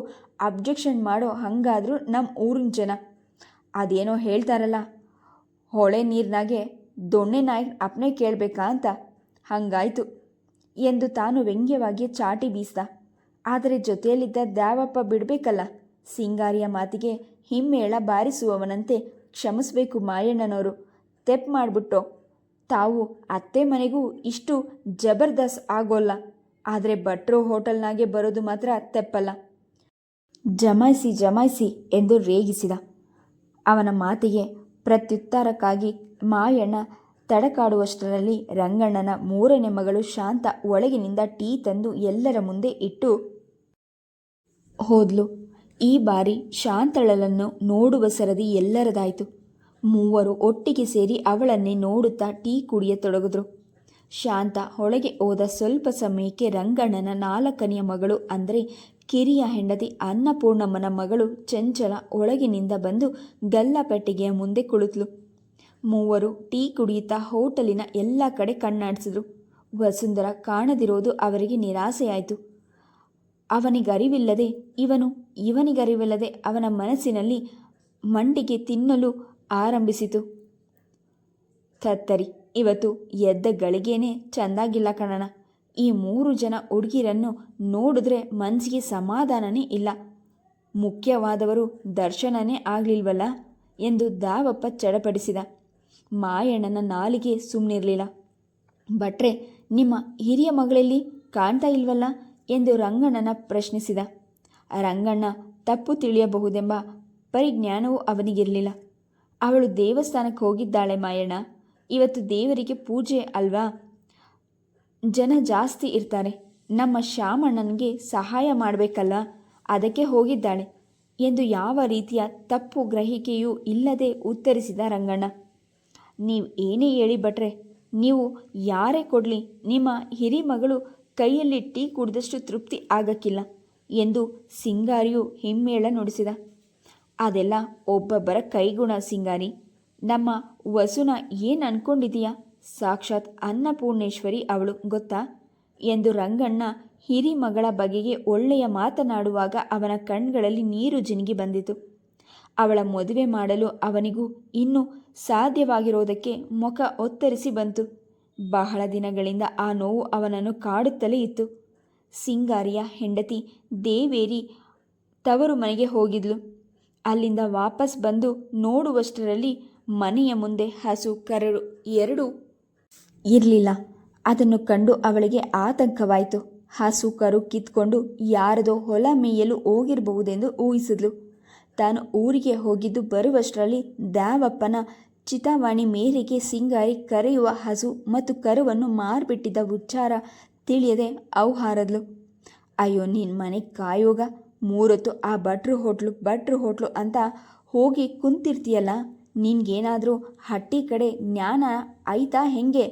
ಅಬ್ಜೆಕ್ಷನ್ ಮಾಡೋ ಹಾಗಾದ್ರೂ ನಮ್ಮ ಊರಿನ ಜನ. ಅದೇನೋ ಹೇಳ್ತಾರಲ್ಲ, ಹೊಳೆ ನೀರಿನಾಗೆ ದೊಣ್ಣೆ ನಾಯಿ ಅಪ್ನೆ ಕೇಳಬೇಕಾ ಅಂತ? ಹಂಗಾಯಿತು. ಎಂದು ತಾನು ವ್ಯಂಗ್ಯವಾಗಿ ಚಾಟಿ ಬೀಸ್ದ. ಆದರೆ ಜೊತೆಯಲ್ಲಿದ್ದ ದ್ಯಾವಪ್ಪ ಬಿಡಬೇಕಲ್ಲ, ಸಿಂಗಾರಿಯ ಮಾತಿಗೆ ಹಿಮ್ಮೇಳ ಬಾರಿಸುವವನಂತೆ ಕ್ಷಮಿಸಬೇಕು ಮಾಯಣ್ಣನವರು ತೆಪ್ ಮಾಡಿಬಿಟ್ಟೋ ತಾವು ಅತ್ತೆ ಮನೆಗೂ ಇಷ್ಟು ಜಬರ್ದಸ್ ಆಗೋಲ್ಲ. ಆದರೆ ಭಟ್ರು ಹೋಟೆಲ್ನಾಗೆ ಬರೋದು ಮಾತ್ರ ತೆಪ್ಪಲ್ಲ. ಜಮಾಯಿಸಿ ಜಮಾಯಿಸಿ ಎಂದು ರೇಗಿಸಿದ. ಅವನ ಮಾತಿಗೆ ಪ್ರತ್ಯುತ್ತಾರಕ್ಕಾಗಿ ಮಾಯಣ್ಣ ತಡಕಾಡುವಷ್ಟರಲ್ಲಿ ರಂಗಣ್ಣನ ಮೂರನೇ ಮಗಳು ಶಾಂತ ಒಳಗಿನಿಂದ ಟೀ ತಂದು ಎಲ್ಲರ ಮುಂದೆ ಇಟ್ಟು, ಹೋದ್ಲು. ಈ ಬಾರಿ ಶಾಂತಳಲನ್ನು ನೋಡುವ ಸರದಿ ಎಲ್ಲರದಾಯಿತು. ಮೂವರು ಒಟ್ಟಿಗೆ ಸೇರಿ ಅವಳನ್ನೇ ನೋಡುತ್ತಾ ಟೀ ಕುಡಿಯತೊಡಗಿದ್ರು ಶಾಂತ ಹೊಳಗೆ ಹೋದ ಸ್ವಲ್ಪ ಸಮಯಕ್ಕೆ ರಂಗಣ್ಣನ ನಾಲ್ಕನೆಯ ಮಗಳು ಅಂದರೆ ಕಿರಿಯ ಹೆಂಡತಿ ಅನ್ನಪೂರ್ಣಮ್ಮನ ಮಗಳು ಚಂಚಲ ಒಳಗಿನಿಂದ ಬಂದು ಗಲ್ಲಪೆಟ್ಟಿಗೆಯ ಮುಂದೆ ಕುಳಿತಳು ಮೂವರು ಟೀ ಕುಡಿಯುತ್ತಾ ಹೋಟೆಲಿನ ಎಲ್ಲ ಕಡೆ ಕಣ್ಣಾಡಿಸಿದ್ರು. ವಸುಂಧರ ಕಾಣದಿರೋದು ಅವರಿಗೆ ನಿರಾಸೆಯಾಯಿತು. ಅವನಿಗರಿವಿಲ್ಲದೆ ಇವನು ಇವನಿಗರಿವಿಲ್ಲದೆ ಅವನ ಮನಸ್ಸಿನಲ್ಲಿ ಮಂಡಿಗೆ ತಿನ್ನಲು ಆರಂಭಿಸಿತು. ತತ್ತರಿ ಇವತ್ತು ಎದ್ದ ಗಳಿಗೇನೆ ಚಂದಾಗಿಲ್ಲ ಕಣಣ ಈ ಮೂರು ಜನ ಹುಡುಗಿರನ್ನು ನೋಡಿದ್ರೆ ಮನಸ್ಸಿಗೆ ಸಮಾಧಾನನೇ ಇಲ್ಲ. ಮುಖ್ಯವಾದವರು ದರ್ಶನನೇ ಆಗಲಿಲ್ವಲ್ಲ ಎಂದು ದಾವಪ್ಪ ಚಡಪಡಿಸಿದ. ಮಾಯಣ್ಣನ ನಾಲಿಗೆ ಸುಮ್ಮನಿರಲಿಲ್ಲ ಭಟ್ರೆ, ನಿಮ್ಮ ಹಿರಿಯ ಮಗಳಲ್ಲಿ ಕಾಣ್ತಾ ಇಲ್ವಲ್ಲ ಎಂದು ರಂಗಣ್ಣನ ಪ್ರಶ್ನಿಸಿದ. ರಂಗಣ್ಣ ತಪ್ಪು ತಿಳಿಯಬಹುದೆಂಬ ಪರಿಜ್ಞಾನವೂ ಅವನಿಗಿರಲಿಲ್ಲ. ಅವಳು ದೇವಸ್ಥಾನಕ್ಕೆ ಹೋಗಿದ್ದಾಳೆ, ಮಾಯಣ್ಣ. ಇವತ್ತು ದೇವರಿಗೆ ಪೂಜೆ ಅಲ್ವಾ? ಜನ ಜಾಸ್ತಿ ಇರ್ತಾರೆ. ನಮ್ಮ ಶ್ಯಾಮಣ್ಣನಿಗೆ ಸಹಾಯ ಮಾಡಬೇಕಲ್ಲ? ಅದಕ್ಕೆ ಹೋಗಿದ್ದಾಳೆ. ಎಂದು ಯಾವ ರೀತಿಯ ತಪ್ಪು ಗ್ರಹಿಕೆಯೂ ಇಲ್ಲದೆ ಉತ್ತರಿಸಿದ ರಂಗಣ್ಣ. ನೀವು ಏನೇ ಹೇಳಿ ಭಟ್ರೆ, ನೀವು ಯಾರೇ ಕೊಡಲಿ, ನಿಮ್ಮ ಹಿರಿ ಮಗಳು ಕೈಯಲ್ಲಿ ಟೀ ಕುಡಿದಷ್ಟು ತೃಪ್ತಿ ಆಗಕ್ಕಿಲ್ಲ ಎಂದು ಸಿಂಗಾರಿಯು ಹಿಮ್ಮೇಳ ನುಡಿಸಿದ. ಅದೆಲ್ಲ ಒಬ್ಬೊಬ್ಬರ ಕೈಗುಣ ಸಿಂಗಾರಿ. ನಮ್ಮ ವಸುನ ಏನು ಅನ್ಕೊಂಡಿದೀಯಾ? ಸಾಕ್ಷಾತ್ ಅನ್ನಪೂರ್ಣೇಶ್ವರಿ ಅವಳು, ಗೊತ್ತಾ? ಎಂದು ರಂಗಣ್ಣ ಹಿರಿ ಮಗಳ ಬಗೆಗೆ ಒಳ್ಳೆಯ ಮಾತನಾಡುವಾಗ ಅವನ ಕಣ್ಗಳಲ್ಲಿ ನೀರು ಜಿನುಗಿ ಬಂದಿತು. ಅವಳ ಮದುವೆ ಮಾಡಲು ಅವನಿಗೂ ಇನ್ನೂ ಸಾಧ್ಯವಾಗಿರೋದಕ್ಕೆ ಮುಖ ಒತ್ತರಿಸಿ ಬಂತು. ಬಹಳ ದಿನಗಳಿಂದ ಆ ನೋವು ಅವನನ್ನು ಕಾಡುತ್ತಲೇ ಇತ್ತು. ಸಿಂಗಾರಿಯ ಹೆಂಡತಿ ದೇವೇರಿ ತವರು ಮನೆಗೆ ಹೋಗಿದ್ಲು. ಅಲ್ಲಿಂದ ವಾಪಸ್ ಬಂದು ನೋಡುವಷ್ಟರಲ್ಲಿ ಮನೆಯ ಮುಂದೆ ಹಸು ಕರಡು ಎರಡು ಇರಲಿಲ್ಲ. ಅದನ್ನು ಕಂಡು ಅವಳಿಗೆ ಆತಂಕವಾಯಿತು. ಹಸು ಕರು ಕಿತ್ಕೊಂಡು ಯಾರದೋ ಹೊಲ ಮೇಯಲು ಹೋಗಿರಬಹುದೆಂದು ಊಹಿಸಿದ್ಲು. ತಾನು ಊರಿಗೆ ಹೋಗಿದ್ದು ಬರುವಷ್ಟರಲ್ಲಿ ದಾವಪ್ಪನ ಚಿತಾವಾಣಿ ಮೇರೆಗೆ ಸಿಂಗಾರಿ ಕರೆಯುವ ಹಸು ಮತ್ತು ಕರುವನ್ನು ಮಾರ್ಬಿಟ್ಟಿದ್ದ ಉಚ್ಚಾರ ತಿಳಿಯದೆ ಔಹಾರದ್ಲು. ಅಯ್ಯೋ ನಿನ್ನ ಮನೆ ಕಾಯೋಗ. ಮೂರೊತ್ತು, ಆ ಭಟ್ರು ಹೋಟ್ಲು ಭಟ್ರು ಹೋಟ್ಲು ಅಂತ ಹೋಗಿ ಕುಂತಿರ್ತೀಯಲ್ಲ, ನಿನಗೇನಾದರೂ ಹಟ್ಟಿ ಕಡೆ ಜ್ಞಾನ ಆಯ್ತಾ ಹೆಂಗೆ?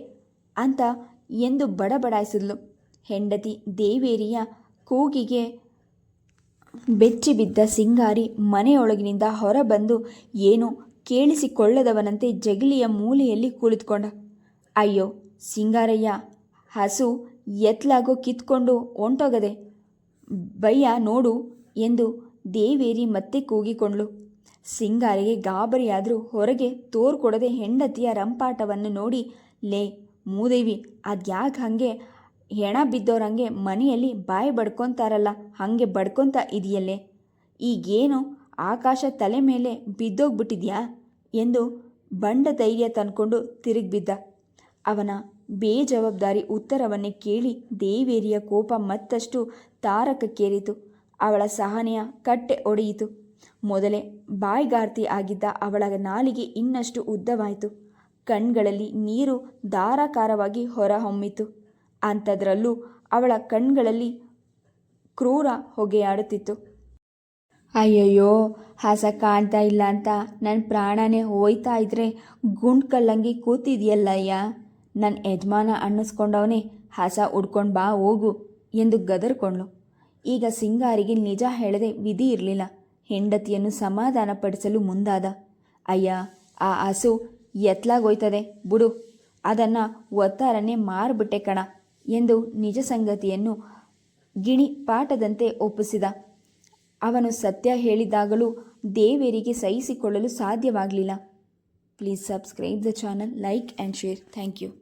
ಅಂತ ಎಂದು ಬಡಬಡಾಯಿಸಿದ್ಲು. ಹೆಂಡತಿ ದೇವೇರಿಯ ಕೂಗಿಗೆ ಬೆಚ್ಚಿ ಬಿದ್ದ ಸಿಂಗಾರಿ ಮನೆಯೊಳಗಿನಿಂದ ಹೊರಬಂದು ಏನು ಕೇಳಿಸಿಕೊಳ್ಳದವನಂತೆ ಜಗಲಿಯ ಮೂಲೆಯಲ್ಲಿ ಕುಳಿತುಕೊಂಡ. ಅಯ್ಯೋ, ಸಿಂಗಾರಯ್ಯ, ಹಸು ಎತ್ಲಾಗೋ ಕಿತ್ಕೊಂಡು ಹೊಂಟೋಗದೆ, ಬಯ್ಯ ನೋಡು ಎಂದು ದೇವೇರಿ ಮತ್ತೆ ಕೂಗಿಕೊಂಡ್ಳು. ಸಿಂಗಾರಿಗೆ ಗಾಬರಿಯಾದರೂ ಹೊರಗೆ ತೋರ್ಕೊಡದೆ ಹೆಂಡತಿಯ ರಂಪಾಟವನ್ನು ನೋಡಿ, ಲೇ, ಮೂದೇವಿ, ಅದ್ಯಾಕೆ ಹಾಗೆ ಹೆಣ ಬಿದ್ದೋರಂಗೆ ಮನೆಯಲ್ಲಿ ಬಾಯಿ ಬಡ್ಕೊತಾರಲ್ಲ, ಹಾಗೆ ಬಡ್ಕೊತ ಇದೆಯಲ್ಲೇ? ಈಗೇನು ಆಕಾಶ ತಲೆ ಮೇಲೆ ಬಿದ್ದೋಗ್ಬಿಟ್ಟಿದ್ಯಾ? ಎಂದು ಬಂಡ ಧೈರ್ಯ ತಂದ್ಕೊಂಡು ತಿರುಗಿಬಿದ್ದ. ಅವನ ಬೇಜವಾಬ್ದಾರಿ ಉತ್ತರವನ್ನೇ ಕೇಳಿ ದೇವೇರಿಯ ಕೋಪ ಮತ್ತಷ್ಟು ತಾರಕಕ್ಕೇರಿತು. ಅವಳ ಸಹನೆಯ ಕಟ್ಟೆ ಒಡೆಯಿತು. ಮೊದಲೇ ಬಾಯ್ಗಾರ್ತಿ ಆಗಿದ್ದ ಅವಳ ನಾಲಿಗೆ ಇನ್ನಷ್ಟು ಉದ್ದವಾಯಿತು. ಕಣ್ಗಳಲ್ಲಿ ನೀರು ಧಾರಾಕಾರವಾಗಿ ಹೊರಹೊಮ್ಮಿತು. ಅಂಥದ್ರಲ್ಲೂ ಅವಳ ಕಣ್ಗಳಲ್ಲಿ ಕ್ರೂರ ಹೊಗೆಯಾಡುತ್ತಿತ್ತು. ಅಯ್ಯಯ್ಯೋ, ಹಸ ಕಾಣ್ತಾ ಇಲ್ಲ ಅಂತ ನನ್ನ ಪ್ರಾಣನೇ ಹೋಯ್ತಾ ಇದ್ರೆ ಗುಂಡ್ ಕಲ್ಲಂಗಿ ಕೂತಿದ್ಯಲ್ಲಯ್ಯ. ನನ್ನ ಯಜಮಾನ ಅನ್ನಿಸ್ಕೊಂಡವನೇ ಹಸ ಉಡ್ಕೊಂಡು ಬಾ ಹೋಗು ಎಂದು ಗದರ್ಕೊಂಡ್ಳು. ಈಗ ಸಿಂಗಾರಿಗೆ ನಿಜ ಹೇಳದೆ ವಿಧಿ ಇರಲಿಲ್ಲ. ಹೆಂಡತಿಯನ್ನು ಸಮಾಧಾನಪಡಿಸಲು ಮುಂದಾದ. ಅಯ್ಯ, ಆ ಹಸು ಎತ್ಲಾಗೋಯ್ತದೆ, ಬುಡು. ಅದನ್ನು ಒತ್ತಾರನೆ ಮಾರ್ಬಿಟ್ಟೆ ಕಣ ಎಂದು ನಿಜ ಸಂಗತಿಯನ್ನು ಗಿಣಿ ಪಾಠದಂತೆ ಒಪ್ಪಿಸಿದ. ಅವನು ಸತ್ಯ ಹೇಳಿದಾಗಲೂ ದೇವೇರಿಗೆ ಸಹಿಸಿಕೊಳ್ಳಲು ಸಾಧ್ಯವಾಗಲಿಲ್ಲ. Please subscribe the channel, like and share. Thank you.